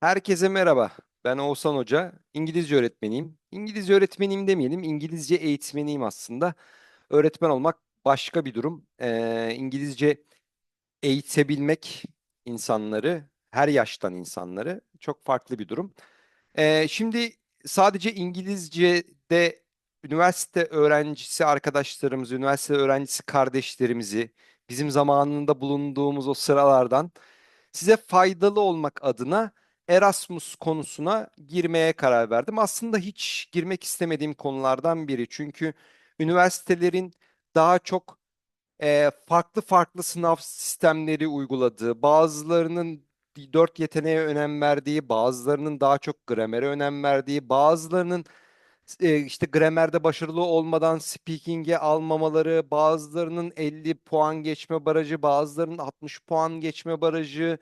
Herkese merhaba. Ben Oğuzhan Hoca. İngilizce öğretmeniyim. İngilizce öğretmeniyim demeyelim. İngilizce eğitmeniyim aslında. Öğretmen olmak başka bir durum. Ee, İngilizce eğitebilmek insanları, her yaştan insanları çok farklı bir durum. Ee, şimdi sadece İngilizce'de üniversite öğrencisi arkadaşlarımızı, üniversite öğrencisi kardeşlerimizi, bizim zamanında bulunduğumuz o sıralardan size faydalı olmak adına Erasmus konusuna girmeye karar verdim. Aslında hiç girmek istemediğim konulardan biri. Çünkü üniversitelerin daha çok e, farklı farklı sınav sistemleri uyguladığı, bazılarının dört yeteneğe önem verdiği, bazılarının daha çok gramere önem verdiği, bazılarının e, işte gramerde başarılı olmadan speaking'e almamaları, bazılarının 50 puan geçme barajı, bazılarının 60 puan geçme barajı,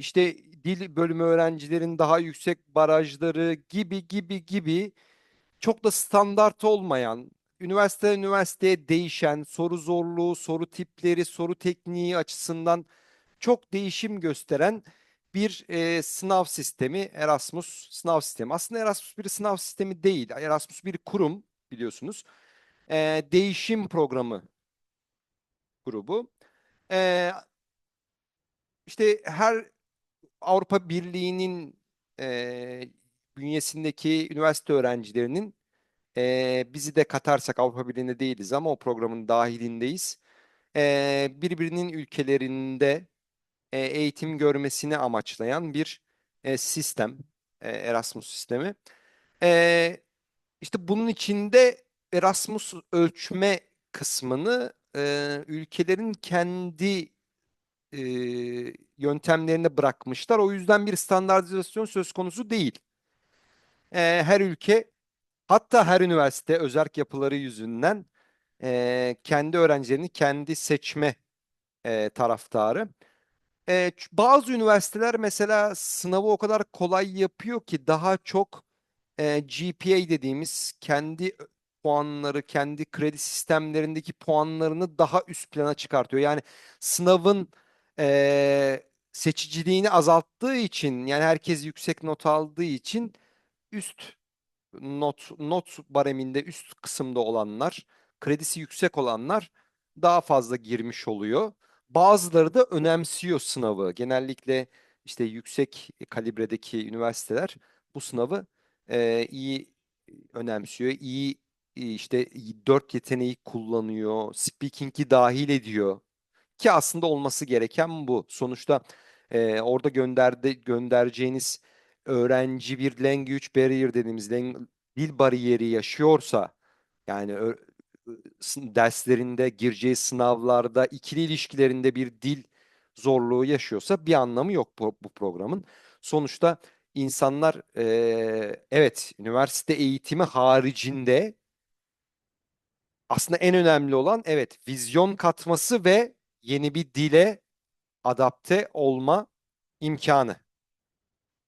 işte dil bölümü öğrencilerin daha yüksek barajları gibi gibi gibi çok da standart olmayan, üniversite üniversiteye değişen, soru zorluğu, soru tipleri, soru tekniği açısından çok değişim gösteren bir e, sınav sistemi Erasmus sınav sistemi. Aslında Erasmus bir sınav sistemi değil. Erasmus bir kurum biliyorsunuz. E, değişim programı grubu. E, işte her Avrupa Birliği'nin e, bünyesindeki üniversite öğrencilerinin e, bizi de katarsak Avrupa Birliği'nde değiliz ama o programın dahilindeyiz. E, birbirinin ülkelerinde e, eğitim görmesini amaçlayan bir e, sistem, e, Erasmus sistemi. E, işte bunun içinde Erasmus ölçme kısmını e, ülkelerin kendi e, yöntemlerine bırakmışlar. O yüzden bir standartizasyon söz konusu değil. E, her ülke hatta her üniversite özerk yapıları yüzünden e, kendi öğrencilerini kendi seçme e, taraftarı. E, bazı üniversiteler mesela sınavı o kadar kolay yapıyor ki daha çok e, GPA dediğimiz kendi puanları, kendi kredi sistemlerindeki puanlarını daha üst plana çıkartıyor. Yani sınavın e, seçiciliğini azalttığı için yani herkes yüksek not aldığı için üst not not bareminde üst kısımda olanlar, kredisi yüksek olanlar daha fazla girmiş oluyor. Bazıları da önemsiyor sınavı. Genellikle işte yüksek kalibredeki üniversiteler bu sınavı e, iyi önemsiyor. İyi işte dört yeteneği kullanıyor. Speaking'i dahil ediyor. Ki aslında olması gereken bu. Sonuçta e, orada gönderdi, göndereceğiniz öğrenci bir language barrier dediğimiz dil bariyeri yaşıyorsa yani derslerinde gireceği sınavlarda ikili ilişkilerinde bir dil zorluğu yaşıyorsa bir anlamı yok bu, bu programın. Sonuçta insanlar e, evet üniversite eğitimi haricinde aslında en önemli olan evet vizyon katması ve yeni bir dile adapte olma imkanı.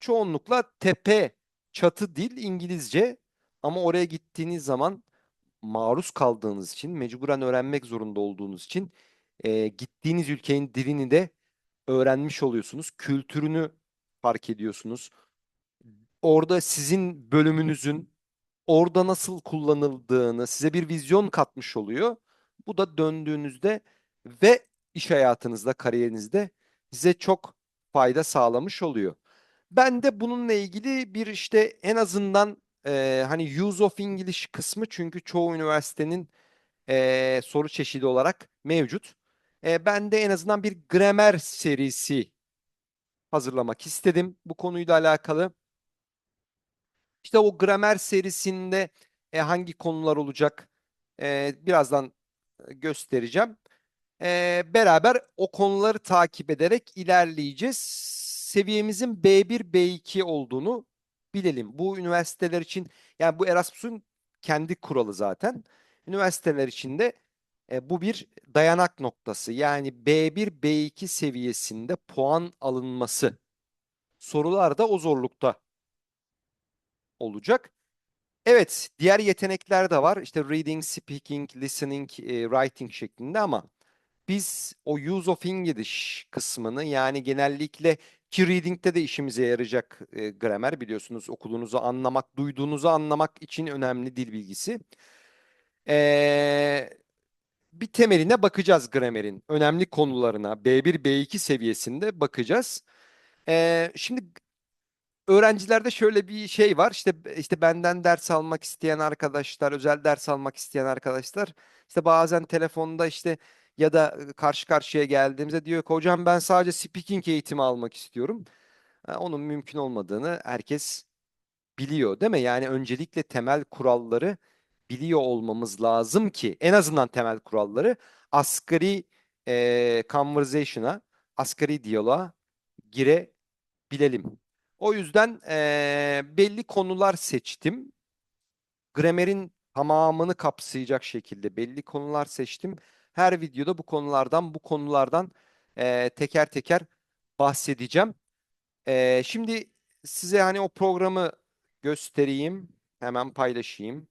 Çoğunlukla tepe, çatı dil İngilizce ama oraya gittiğiniz zaman maruz kaldığınız için, mecburen öğrenmek zorunda olduğunuz için e, gittiğiniz ülkenin dilini de öğrenmiş oluyorsunuz. Kültürünü fark ediyorsunuz. Orada sizin bölümünüzün orada nasıl kullanıldığını size bir vizyon katmış oluyor. Bu da döndüğünüzde ve iş hayatınızda, kariyerinizde size çok fayda sağlamış oluyor. Ben de bununla ilgili bir işte en azından e, hani use of English kısmı çünkü çoğu üniversitenin e, soru çeşidi olarak mevcut. E, ben de en azından bir gramer serisi hazırlamak istedim bu konuyla alakalı. İşte o gramer serisinde e, hangi konular olacak e, birazdan göstereceğim. E, beraber o konuları takip ederek ilerleyeceğiz. Seviyemizin B1, B2 olduğunu bilelim. Bu üniversiteler için yani bu Erasmus'un kendi kuralı zaten. Üniversiteler için de e, bu bir dayanak noktası. Yani B1, B2 seviyesinde puan alınması. Sorular da o zorlukta olacak. Evet, diğer yetenekler de var. İşte reading, speaking, listening, e, writing şeklinde ama biz o use of English kısmını yani genellikle Ki reading'de de işimize yarayacak e, gramer biliyorsunuz okulunuzu anlamak, duyduğunuzu anlamak için önemli dil bilgisi. Ee, bir temeline bakacağız gramerin. Önemli konularına B1, B2 seviyesinde bakacağız. Ee, şimdi öğrencilerde şöyle bir şey var. İşte işte benden ders almak isteyen arkadaşlar, özel ders almak isteyen arkadaşlar işte bazen telefonda işte ya da karşı karşıya geldiğimizde diyor hocam ben sadece speaking eğitimi almak istiyorum. Onun mümkün olmadığını herkes biliyor, değil mi? Yani öncelikle temel kuralları biliyor olmamız lazım ki en azından temel kuralları asgari e, conversation'a, asgari diyaloğa girebilelim. O yüzden e, belli konular seçtim. Gramer'in tamamını kapsayacak şekilde belli konular seçtim. Her videoda bu konulardan bu konulardan e, teker teker bahsedeceğim. E, şimdi size hani o programı göstereyim. Hemen paylaşayım.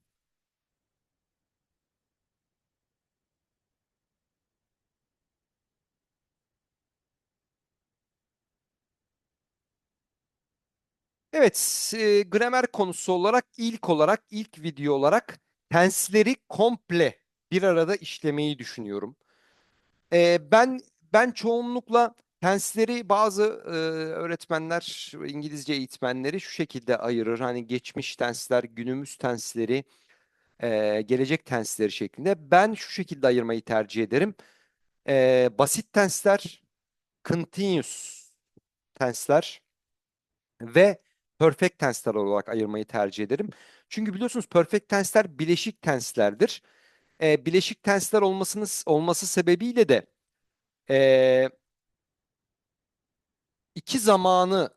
Evet, e, gramer konusu olarak ilk olarak ilk video olarak tensleri komple bir arada işlemeyi düşünüyorum. E, ben ben çoğunlukla tensleri bazı e, öğretmenler, İngilizce eğitmenleri şu şekilde ayırır. Hani geçmiş tensler, günümüz tensleri, e, gelecek tensleri şeklinde. Ben şu şekilde ayırmayı tercih ederim. E, basit tensler, continuous tensler ve perfect tensler olarak ayırmayı tercih ederim. Çünkü biliyorsunuz perfect tensler bileşik tenslerdir. E, bileşik tensler olmasının olması sebebiyle de e, iki zamanı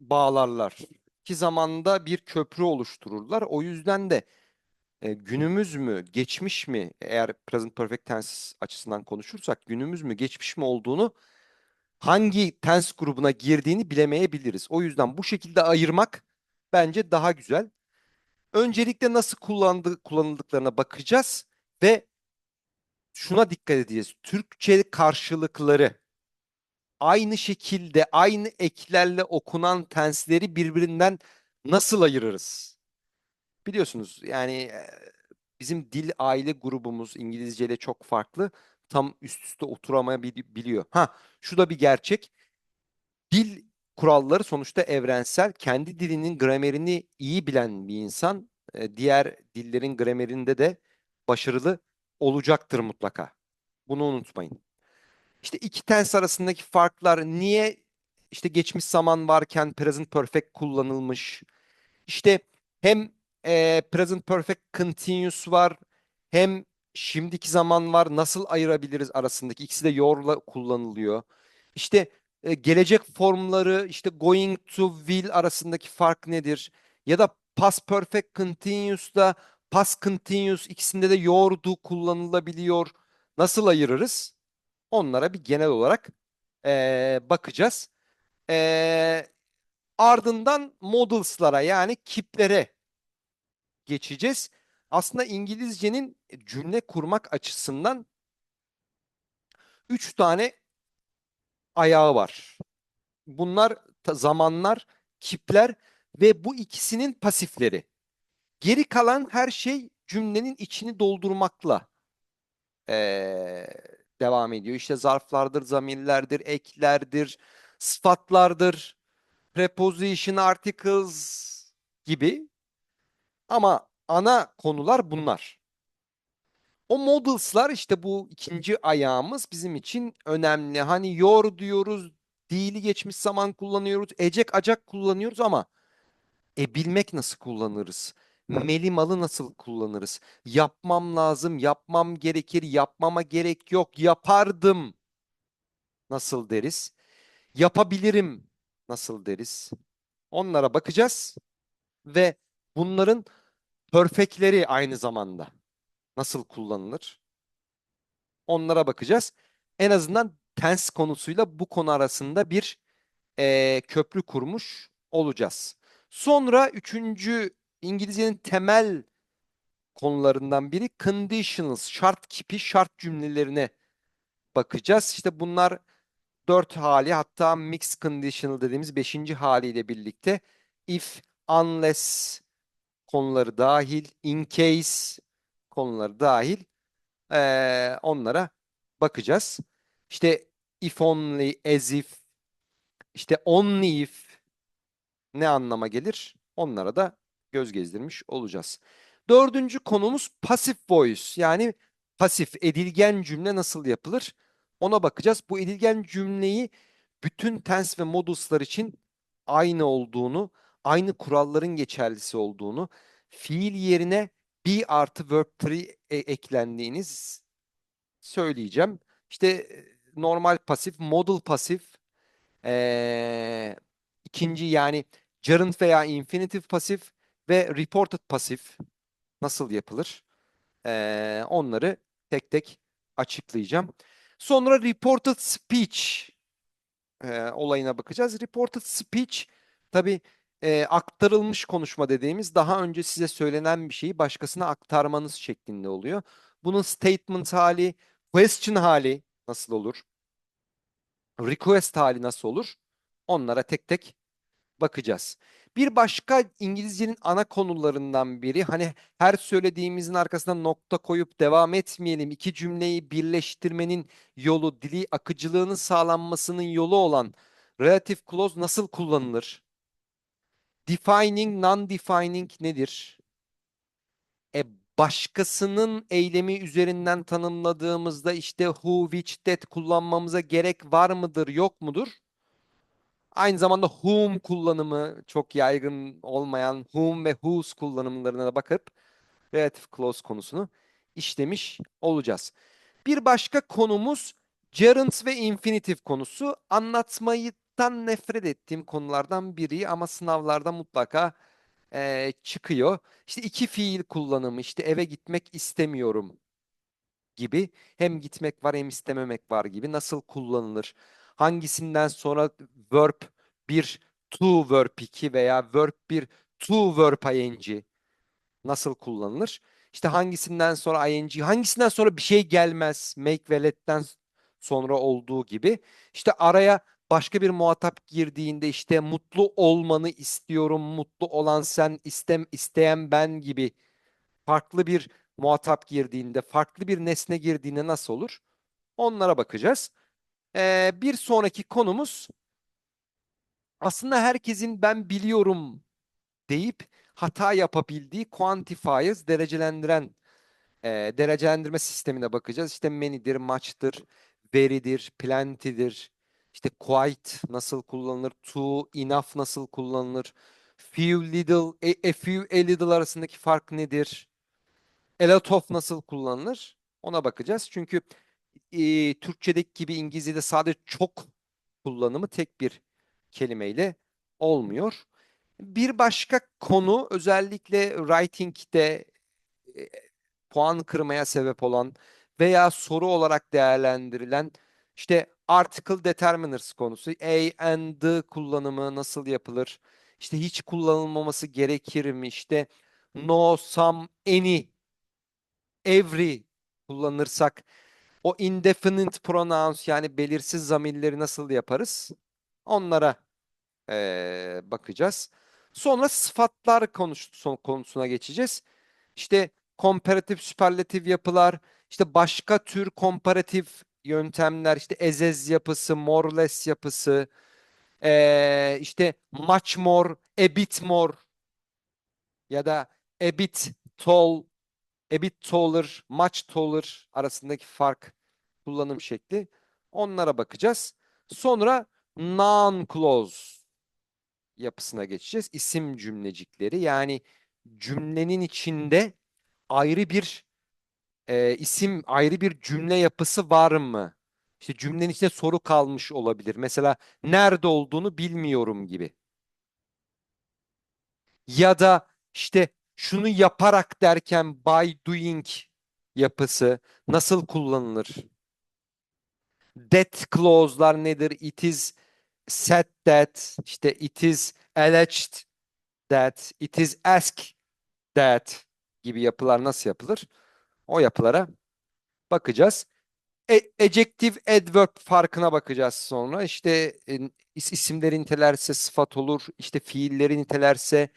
bağlarlar. İki zamanda bir köprü oluştururlar. O yüzden de e, günümüz mü, geçmiş mi eğer present perfect tense açısından konuşursak günümüz mü, geçmiş mi olduğunu hangi tense grubuna girdiğini bilemeyebiliriz. O yüzden bu şekilde ayırmak bence daha güzel. Öncelikle nasıl kullandı, kullanıldıklarına bakacağız ve şuna dikkat edeceğiz. Türkçe karşılıkları aynı şekilde aynı eklerle okunan tensleri birbirinden nasıl ayırırız? Biliyorsunuz yani e, bizim dil aile grubumuz İngilizce ile çok farklı. Tam üst üste oturamayabiliyor. Ha, şu da bir gerçek. Dil kuralları sonuçta evrensel. Kendi dilinin gramerini iyi bilen bir insan e, diğer dillerin gramerinde de başarılı olacaktır mutlaka. Bunu unutmayın. İşte iki tense arasındaki farklar niye işte geçmiş zaman varken present perfect kullanılmış? İşte hem e, present perfect continuous var hem şimdiki zaman var. Nasıl ayırabiliriz arasındaki? İkisi de your'la kullanılıyor. İşte e, gelecek formları işte going to will arasındaki fark nedir? Ya da past perfect continuous'da past continuous ikisinde de your do kullanılabiliyor. Nasıl ayırırız? Onlara bir genel olarak e, bakacağız. E, ardından models'lara yani kiplere geçeceğiz. Aslında İngilizcenin cümle kurmak açısından üç tane ayağı var. Bunlar zamanlar, kipler ve bu ikisinin pasifleri. Geri kalan her şey cümlenin içini doldurmakla ee, devam ediyor. İşte zarflardır, zamirlerdir, eklerdir, sıfatlardır, preposition articles gibi. Ama ana konular bunlar. O models'lar işte bu ikinci ayağımız bizim için önemli. Hani yor diyoruz, değili geçmiş zaman kullanıyoruz, ecek acak kullanıyoruz ama e bilmek nasıl kullanırız? Melimalı nasıl kullanırız? Yapmam lazım, yapmam gerekir, yapmama gerek yok, yapardım nasıl deriz? Yapabilirim nasıl deriz? Onlara bakacağız ve bunların perfectleri aynı zamanda nasıl kullanılır? Onlara bakacağız. En azından tense konusuyla bu konu arasında bir e, köprü kurmuş olacağız. Sonra üçüncü İngilizcenin temel konularından biri conditionals, şart kipi, şart cümlelerine bakacağız. İşte bunlar dört hali hatta mixed conditional dediğimiz beşinci haliyle birlikte if, unless konuları dahil, in case konuları dahil eee, onlara bakacağız. İşte if only, as if, işte only if ne anlama gelir? Onlara da göz gezdirmiş olacağız. Dördüncü konumuz pasif voice yani pasif edilgen cümle nasıl yapılır? Ona bakacağız. Bu edilgen cümleyi bütün tense ve moduslar için aynı olduğunu, aynı kuralların geçerlisi olduğunu, fiil yerine be artı verb 3 e- eklendiğiniz söyleyeceğim. İşte e, normal pasif, modal pasif, eee, ikinci yani gerund veya infinitive pasif ve reported pasif nasıl yapılır? Eee, onları tek tek açıklayacağım. Sonra reported speech eee, olayına bakacağız. Reported speech tabii eee, aktarılmış konuşma dediğimiz daha önce size söylenen bir şeyi başkasına aktarmanız şeklinde oluyor. Bunun statement hali, question hali nasıl olur? Request hali nasıl olur? Onlara tek tek bakacağız. Bir başka İngilizcenin ana konularından biri hani her söylediğimizin arkasına nokta koyup devam etmeyelim. İki cümleyi birleştirmenin yolu, dili akıcılığının sağlanmasının yolu olan relative clause nasıl kullanılır? Defining, non-defining nedir? E, başkasının eylemi üzerinden tanımladığımızda işte who, which, that kullanmamıza gerek var mıdır, yok mudur? Aynı zamanda whom kullanımı çok yaygın olmayan whom ve whose kullanımlarına da bakıp relative clause konusunu işlemiş olacağız. Bir başka konumuz gerund ve infinitive konusu. Anlatmayıdan nefret ettiğim konulardan biri ama sınavlarda mutlaka eee, çıkıyor. İşte iki fiil kullanımı, işte eve gitmek istemiyorum gibi. Hem gitmek var hem istememek var gibi. Nasıl kullanılır? Hangisinden sonra verb 1 to verb 2 veya verb 1 to verb ing nasıl kullanılır? İşte hangisinden sonra ing, hangisinden sonra bir şey gelmez make ve let'ten sonra olduğu gibi. İşte araya başka bir muhatap girdiğinde işte mutlu olmanı istiyorum, mutlu olan sen, istem isteyen ben gibi farklı bir muhatap girdiğinde, farklı bir nesne girdiğinde nasıl olur? Onlara bakacağız. Ee, bir sonraki konumuz aslında herkesin ben biliyorum deyip hata yapabildiği quantifiers derecelendiren e, derecelendirme sistemine bakacağız. İşte many'dir, much'tır, very'dir, plenty'dir. İşte quite nasıl kullanılır, to, enough nasıl kullanılır, few, little, a, a few, a little arasındaki fark nedir? A lot of nasıl kullanılır? Ona bakacağız. Çünkü e, Türkçedeki gibi İngilizce'de sadece çok kullanımı tek bir kelimeyle olmuyor. Bir başka konu özellikle writing'de e, puan kırmaya sebep olan veya soru olarak değerlendirilen işte article determiners konusu. A and the kullanımı nasıl yapılır? İşte hiç kullanılmaması gerekir mi? İşte no, some, any, every kullanırsak o indefinite pronouns yani belirsiz zamirleri nasıl yaparız? Onlara eee, bakacağız. Sonra sıfatlar konuş, son- konusuna geçeceğiz. İşte komparatif, süperlatif yapılar, işte başka tür komparatif yöntemler, işte ezez yapısı, more or less yapısı, eee, işte much more, a bit more ya da a bit tall, a bit taller, much taller arasındaki fark kullanım şekli. Onlara bakacağız. Sonra noun clause yapısına geçeceğiz. İsim cümlecikleri yani cümlenin içinde ayrı bir e, isim, ayrı bir cümle yapısı var mı? İşte cümlenin içinde soru kalmış olabilir. Mesela nerede olduğunu bilmiyorum gibi. Ya da işte şunu yaparak derken by doing yapısı nasıl kullanılır? That clause'lar nedir? It is said that, işte it is alleged that, it is asked that gibi yapılar nasıl yapılır? O yapılara bakacağız. E- adjective, adverb farkına bakacağız sonra. İşte e, is- isimleri nitelerse sıfat olur. İşte fiilleri nitelerse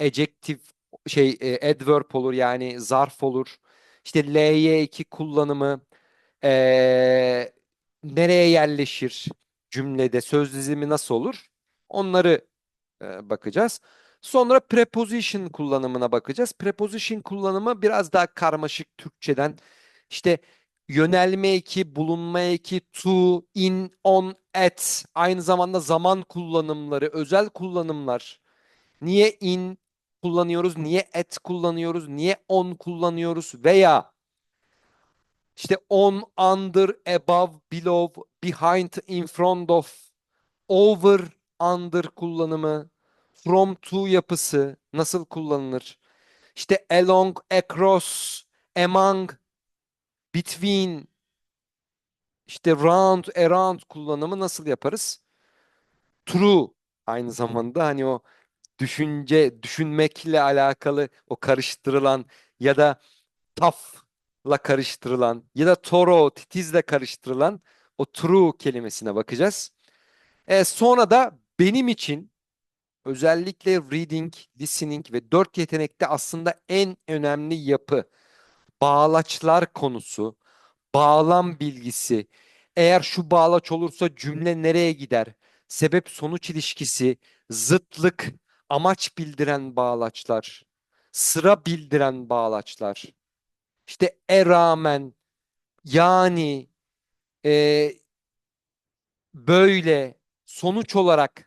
adjective şey e, adverb olur yani zarf olur. İşte ly2 kullanımı e, nereye yerleşir cümlede söz dizimi nasıl olur? Onları e, bakacağız. Sonra preposition kullanımına bakacağız. Preposition kullanımı biraz daha karmaşık Türkçeden. İşte yönelme eki, bulunma eki, to, in, on, at, aynı zamanda zaman kullanımları, özel kullanımlar. Niye in kullanıyoruz, niye at kullanıyoruz, niye on kullanıyoruz veya işte on, under, above, below, behind, in front of, over, under kullanımı, from to yapısı nasıl kullanılır? İşte along, across, among, between, işte round, around kullanımı nasıl yaparız? True aynı zamanda hani o düşünce, düşünmekle alakalı o karıştırılan ya da tough'la karıştırılan ya da thorough, titizle karıştırılan o true kelimesine bakacağız. E, sonra da benim için özellikle reading, listening ve dört yetenekte aslında en önemli yapı bağlaçlar konusu, bağlam bilgisi. Eğer şu bağlaç olursa cümle nereye gider? Sebep sonuç ilişkisi, zıtlık, amaç bildiren bağlaçlar, sıra bildiren bağlaçlar. İşte e rağmen, yani, e, böyle, sonuç olarak,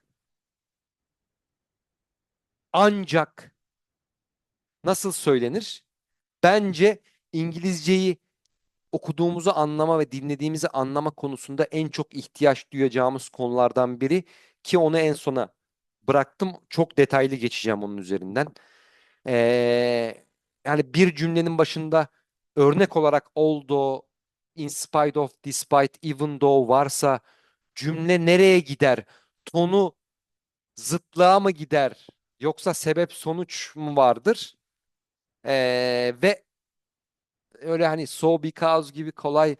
ancak nasıl söylenir? Bence İngilizceyi okuduğumuzu anlama ve dinlediğimizi anlama konusunda en çok ihtiyaç duyacağımız konulardan biri ki onu en sona bıraktım. Çok detaylı geçeceğim onun üzerinden. Ee, yani bir cümlenin başında örnek olarak although, in spite of, despite, even though varsa cümle nereye gider? Tonu zıtlığa mı gider? Yoksa sebep sonuç mu vardır? Ee, ve öyle hani so because gibi kolay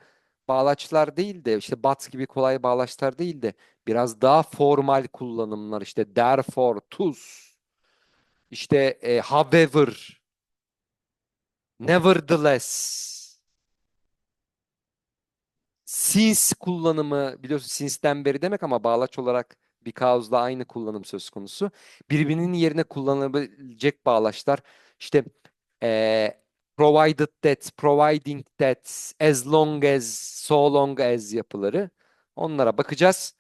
bağlaçlar değil de işte but gibi kolay bağlaçlar değil de biraz daha formal kullanımlar işte therefore, thus işte e, however nevertheless since kullanımı biliyorsun since'den beri demek ama bağlaç olarak because'la aynı kullanım söz konusu. Birbirinin yerine kullanılabilecek bağlaçlar işte e, provided that, providing that, as long as, so long as yapıları. Onlara bakacağız.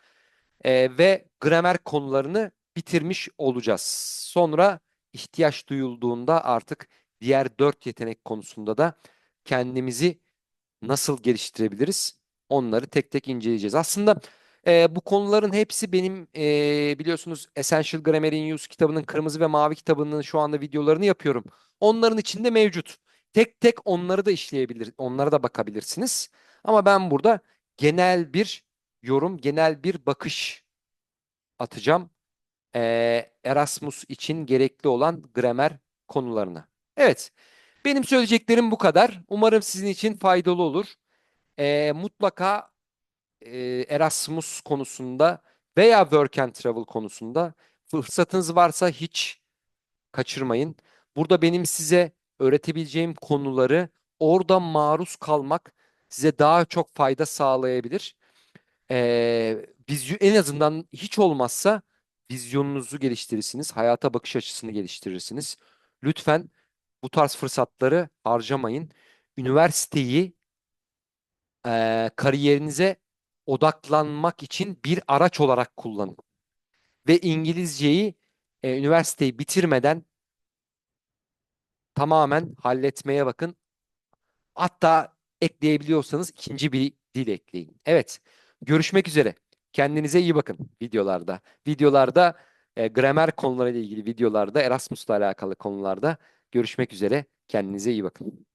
Ee, ve gramer konularını bitirmiş olacağız. Sonra ihtiyaç duyulduğunda artık diğer dört yetenek konusunda da kendimizi nasıl geliştirebiliriz? Onları tek tek inceleyeceğiz. Aslında e, bu konuların hepsi benim e, biliyorsunuz Essential Grammar in Use kitabının kırmızı ve mavi kitabının şu anda videolarını yapıyorum. Onların içinde mevcut. Tek tek onları da işleyebilir, onlara da bakabilirsiniz. Ama ben burada genel bir yorum, genel bir bakış atacağım. Ee, Erasmus için gerekli olan gramer konularına. Evet, benim söyleyeceklerim bu kadar. Umarım sizin için faydalı olur. Ee, mutlaka e, Erasmus konusunda veya Work and Travel konusunda fırsatınız varsa hiç kaçırmayın. Burada benim size öğretebileceğim konuları orada maruz kalmak size daha çok fayda sağlayabilir. Ee, vizyo- en azından hiç olmazsa vizyonunuzu geliştirirsiniz, hayata bakış açısını geliştirirsiniz. Lütfen bu tarz fırsatları harcamayın. Üniversiteyi eee, kariyerinize odaklanmak için bir araç olarak kullanın. Ve İngilizceyi e, üniversiteyi bitirmeden tamamen halletmeye bakın. Hatta ekleyebiliyorsanız ikinci bir dil ekleyin. Evet, görüşmek üzere. Kendinize iyi bakın videolarda. Videolarda e, gramer konularıyla ilgili videolarda, Erasmus'la alakalı konularda görüşmek üzere. Kendinize iyi bakın.